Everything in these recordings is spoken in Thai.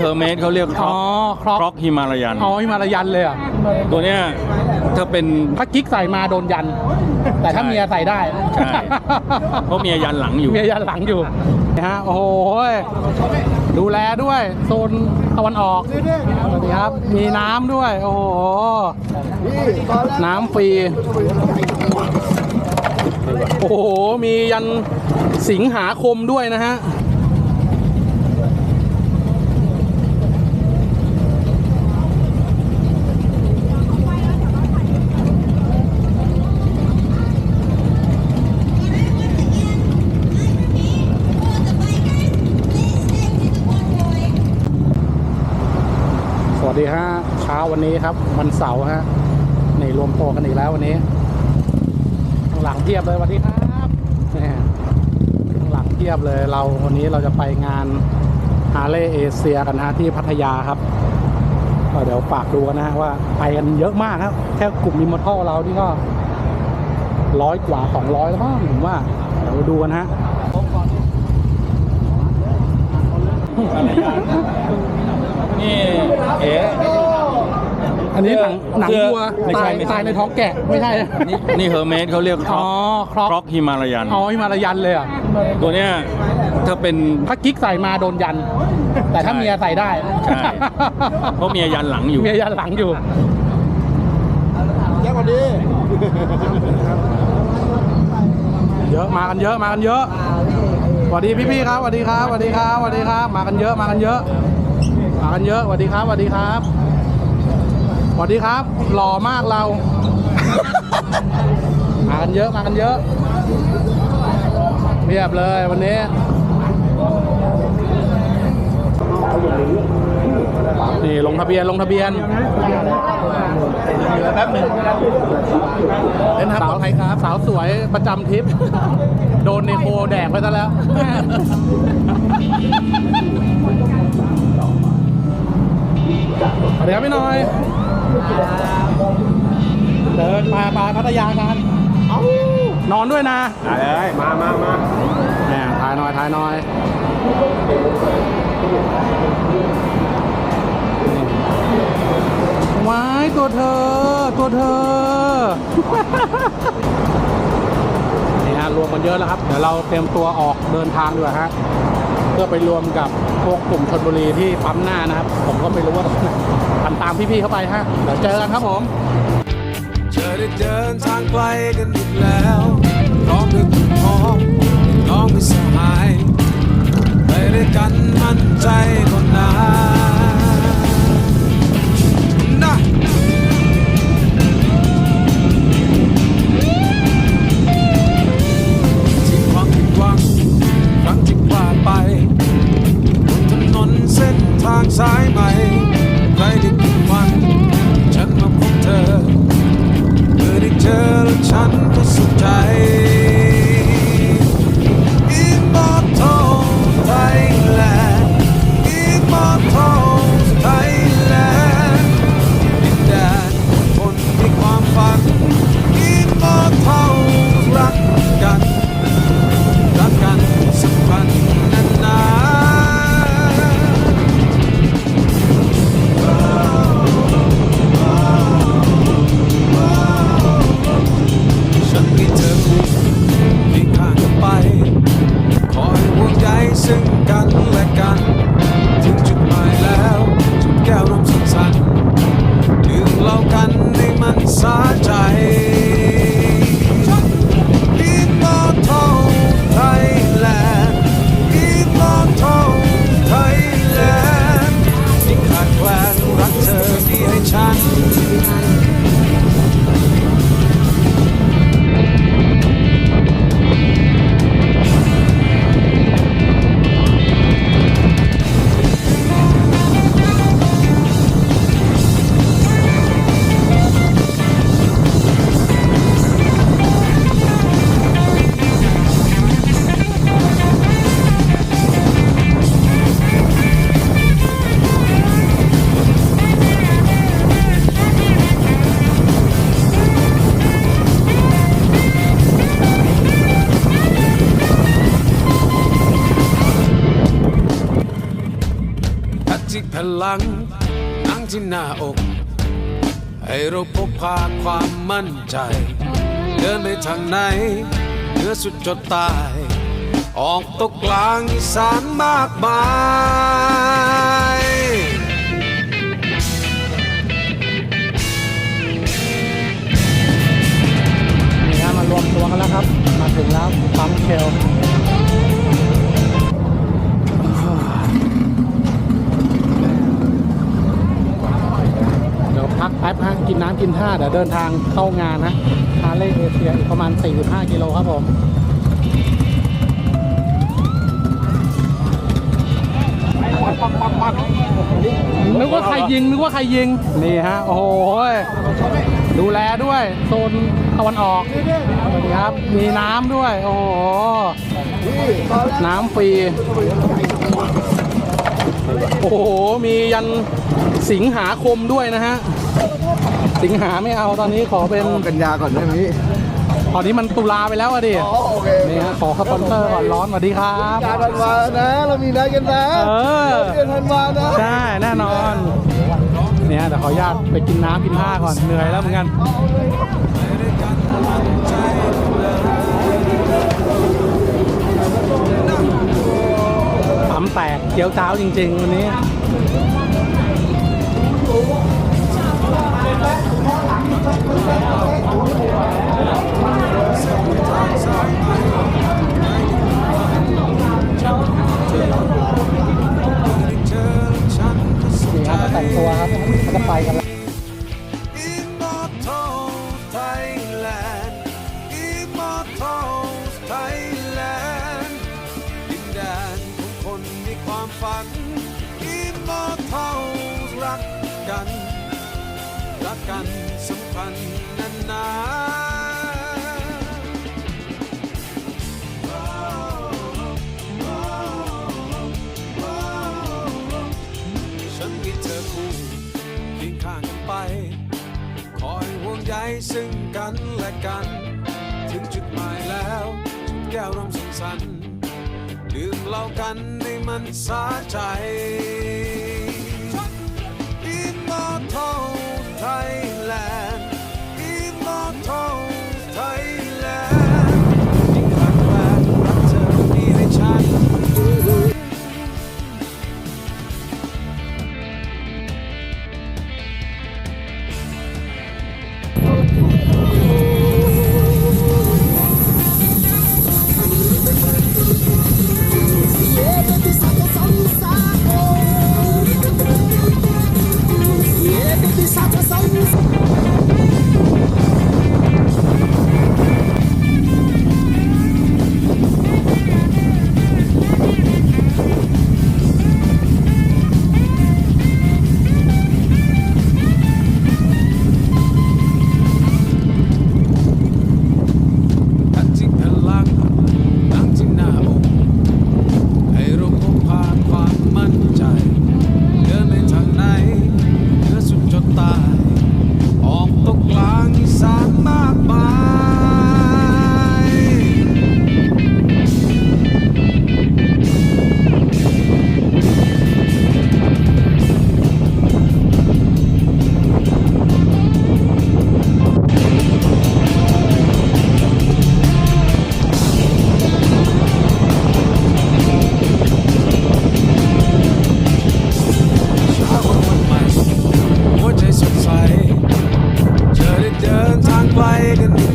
เฮอร์เมสเขาเรียกครอ๋ออกครอกครอกฮิมาลายัน อ๋อฮิมาลายันเลยเหรอะตัวเนี้ยถ้าเป็น ถ้ากิ๊กใส่มาโดนยัน แต่ถ้าใช่เมียใส่ได้ใช่ เพราะเมียยันหลังอยู่ เมียยันหลังอยู่นะฮะโอ้โหดูแลด้วยโซนตะวันออกสวัสดีครับ มีน้ำด้วย โอ้โหน้ำฟรีโอ้โหมียันสิงหาคมด้วยนะฮะ สวัสดีฮะเช้า วันนี้ครับวันเสาร์ฮะนี่รวมตัวกันอีกแล้ววันนี้ข้างหลังเทียบเลยสวัสดีครับนี่ข้างหลังเทียบเลยเราวันนี้เราจะไปงานฮาร์เลย์เอเชียกันฮะที่พัทยาครับเดี๋ยวฝากดูนะฮะว่าไปกันเยอะมากครับแค่กลุ่มมิมอทอเรานี่ก็ร้อยกว่าสองร้อยแล้วมั้งผมว่าเดี๋ยวดูกันฮะ นี่เอ๋ อันนี้หนังหนังเสื้อวัวไม่ใช่ตายไม่ใช่ ตายในท้องแกะไม่ใช่นี่นี่เฮอร์เมสเขาเรียกครอ๋ออกครอกครอกฮิมาลายัน อ๋อฮิมาลายันเลยเหรอะตัวเนี้ยถ้าเป็น ถ้ากิ๊กใส่มาโดนยัน แต่ถ้าใช่เมียใส่ได้ใช่ เพราะเมียยันหลังอยู่ เมียยันหลังอยู่แย่กว่านี้เยอะมากันเยอะมากันเยอะสวัสดีพี่ๆครับสวัสดีครับสวัสดีครับสวัสดีครับ มากันเยอะมากันเยอะ มากันเยอะสวัสดีครับสวัสดีครับ สวัสดีครับ หล่อมากเรา มากันเยอะมากันเยอะเรียบเลยวันนี้นี่ลงทะเบียนลงทะเบียนแป๊บหนึ่งเล่นครับสาปลวอดภัยครับสาวสวยประจำทริป โดนในโคแดกไปซะแล้ว เดี๋ยวพี่หน่อย เดินมาปลาพัทยากันนอนด้วยนะได้เลยมามามาแหมถ่ายหน่อยถ่ายหน่อยว้ายตัวเธอ ตัวเธอ นี่ฮะรวมกันเยอะแล้วครับ เดี๋ยวเราเตรียมตัวออกเดินทางดีกว่าฮะ เพื่อไปรวมกับพวกกลุ่มชนบุรีที่ปั๊มหน้านะครับ ผมก็ไม่รู้ว่าทำตามพี่ๆเข้าไปฮะเดี๋ยวเจอกันครับผมเธอได้เดินทางไกลกันอีกแล้วพร้อมด้วยคุณพ่องน้องไม่สหายไปด้วยกันมั่นใจคนนั้น พลังนั่งที่หน้าอก ให้เราพบพาความมั่นใจ เดินไปทางไหนเพื่อสุดจดตาย ออกตกกลางอีสานมากมายนี่ฮะมารวมตัวกันแล้วครับ มาถึงแล้วปั๊มเชล กินน้ำกินท่าเดี๋ยวเดินทางเข้างานนะฮาเล่เอเชียอีกประมาณ 45 กิโลครับผมนึกว่าใครยิงนึกว่าใครยิง นี่ฮะ โอ้โห ดูแลด้วย โซนตะวันออกนครับ มีน้ำด้วย โอ้โห น้ำฟรี โอ้โห มียัน สิงหาคมด้วยนะฮะ สิงหาไม่เอาตอนนี้ขอเป็นกันยาก่อนได้ไหมพี่ตอนนี้มันตุลาไปแล้วอะดิอ๋อโอเคนี่ฮะขอสปอนเซอร์ก่อนร้อนสวัสดีครับการธันวานะเรามีนัดกันนะเออเดือนธันวานะใช่แน่นอน เนี่ยเดี๋ยวขออนุญาตไปกินน้ำกินท่าก่อนเหนื่อยแล้วเหมือนกันปั๊มแตกเกี๊ยวจ้าวจริง ๆ วันนี้ นี่ ฉันมีเธอคู่เคียงข้างกันไป คอยห่วงใยซึ่งกันและกัน ถึงจุดหมายแล้วจุดแก้วรำสังสรรค์ดื่มเหล้ากันในมันสาใจ Immortal Thailand nigga, nigga.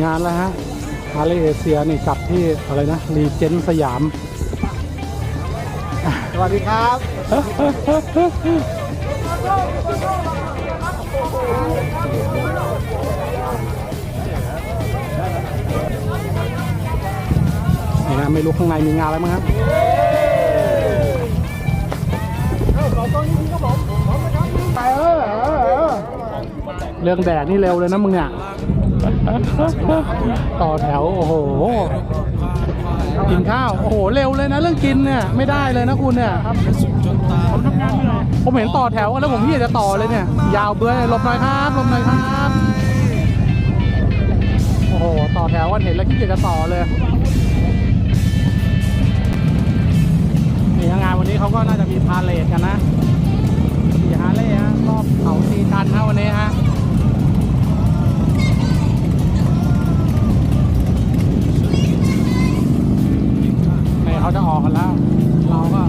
งงานแล้วฮะฮาร์เลย์เอเชียนี่จัดที่อะไรนะรีเจนสยาม สวัสดีครับ นี่ฮะไม่รู้ข้างในมีงานอะไรมั้งครับเรื่องแดดนี่เร็วเลยนะมึงเนี่ย ต่อแถว โอ้โห กินข้าว โอ้โห เร็วเลยนะ เรื่องกินเนี่ย ไม่ได้เลยนะคุณเนี่ยครับผมเห็นต่อแถวกันแล้วผมพี่จะต่อเลยเนี่ย ยาวเบื้อยลบหน่อยครับลบหน่อยครับ โอ้โห ต่อแถวกันเห็นแล้วขี้เกียจจะต่อเลยนี่งานวันนี้เขาก็น่าจะมีพาเลทกันนะขี่ฮาร์เลยฮะรอบเขาชีจันทร์ฮะวันนี้ฮะ กกันแล้ว เราก็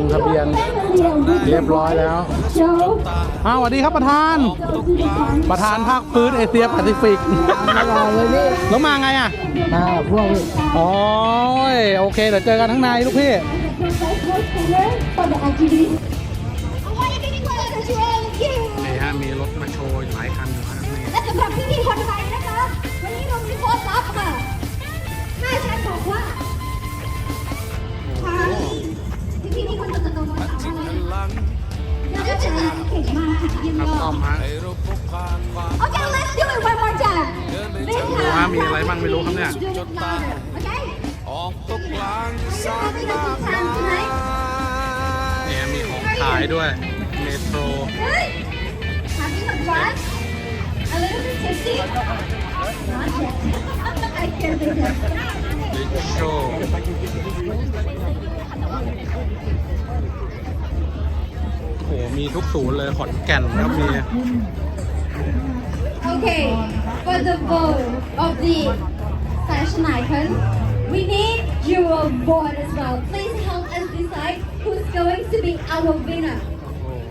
บร้อยแล้ว Joe, อ้าวสวัสดีครับประธาน ประธานภาคพื้นเอเชียแปซิฟิกแล้วมาไงอะมาพวกอ๋อโอเคเดี๋ยวเจอกันข้างในลูกพี่ for the activity. I want to be close to you. นี่ฮะมีรถมาโชว์หลายคันอยู่ครับนี่และสำหรับพี่ๆคนไทยนะคะ วันนี้เรามีโค้ดลับค่ะถ้าฉันบอกว่า พี่ๆนี่คนจะตะโกนว่าอะไรน่าจะเก่งมากค่ะเยี่ยมครับยอซ่อดมฮะให้เราพบผ่านความ Okay, let's do it one more time. This ดูฮะมีอะไรบ้างไม่รู้ครับเนี่ย Do it louder, okay? ออกตกกลางสา Having ย a good time tonight. เนี่ยมีของขายด้วยเมโทร Good. Having a blast. A little bit tipsy. Not yet. I can't do this. ลิชโช โอ้โหมีทุกศูนย์เลยขอนแก่นครับมี Okay, for the vote of the fashion icon, we need your vote as well. Please help us decide who's going to be our winner.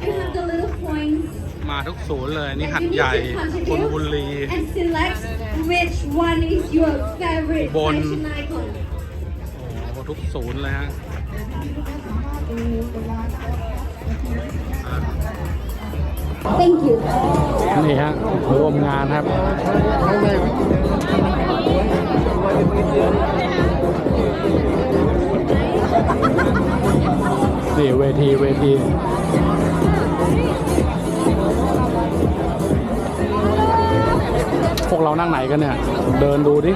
You have the little points มาทุกศูนย์เลยนี่ that หัด you ใหญ่ need to ชนบุรี contribute and select which one is your favorite Bon. fashion icon. โอ้โหทุกศูนย์เลยฮะอะ Thank you. นี่ฮะร่วมงานครับ นี่เวทีเวทีพวกเรานั่งไหนกันเนี่ย เดินดูดิ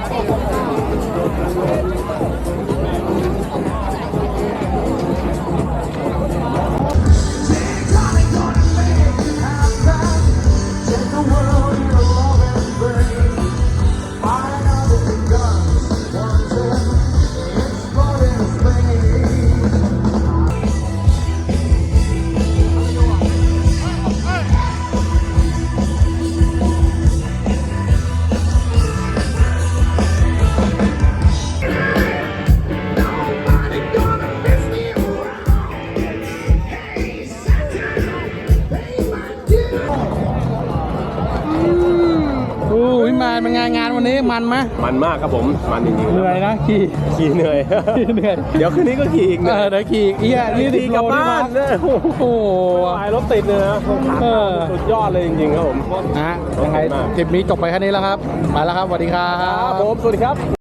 มันไหมมันมากครับผมมันจริงเหนื่อยนะขี่ๆขี่เหนื่อยเหนื่อยเดี๋ยวคืนนี้ก็ขี่อีกเอเนื่ออยเดี๋ยวขี่อีกเอี้ยยี่สิบขี่โลกลับบ้านนี่เนี่ยโอ้โหหลายรถติดเลยนะเออสุดยอดเลยจริงๆครับผมนะฮะยังไงทริปนี้จบไปแค่นี้แล้วครับไปแล้วครับสวัสดีครับครับผมสวัสดีครับ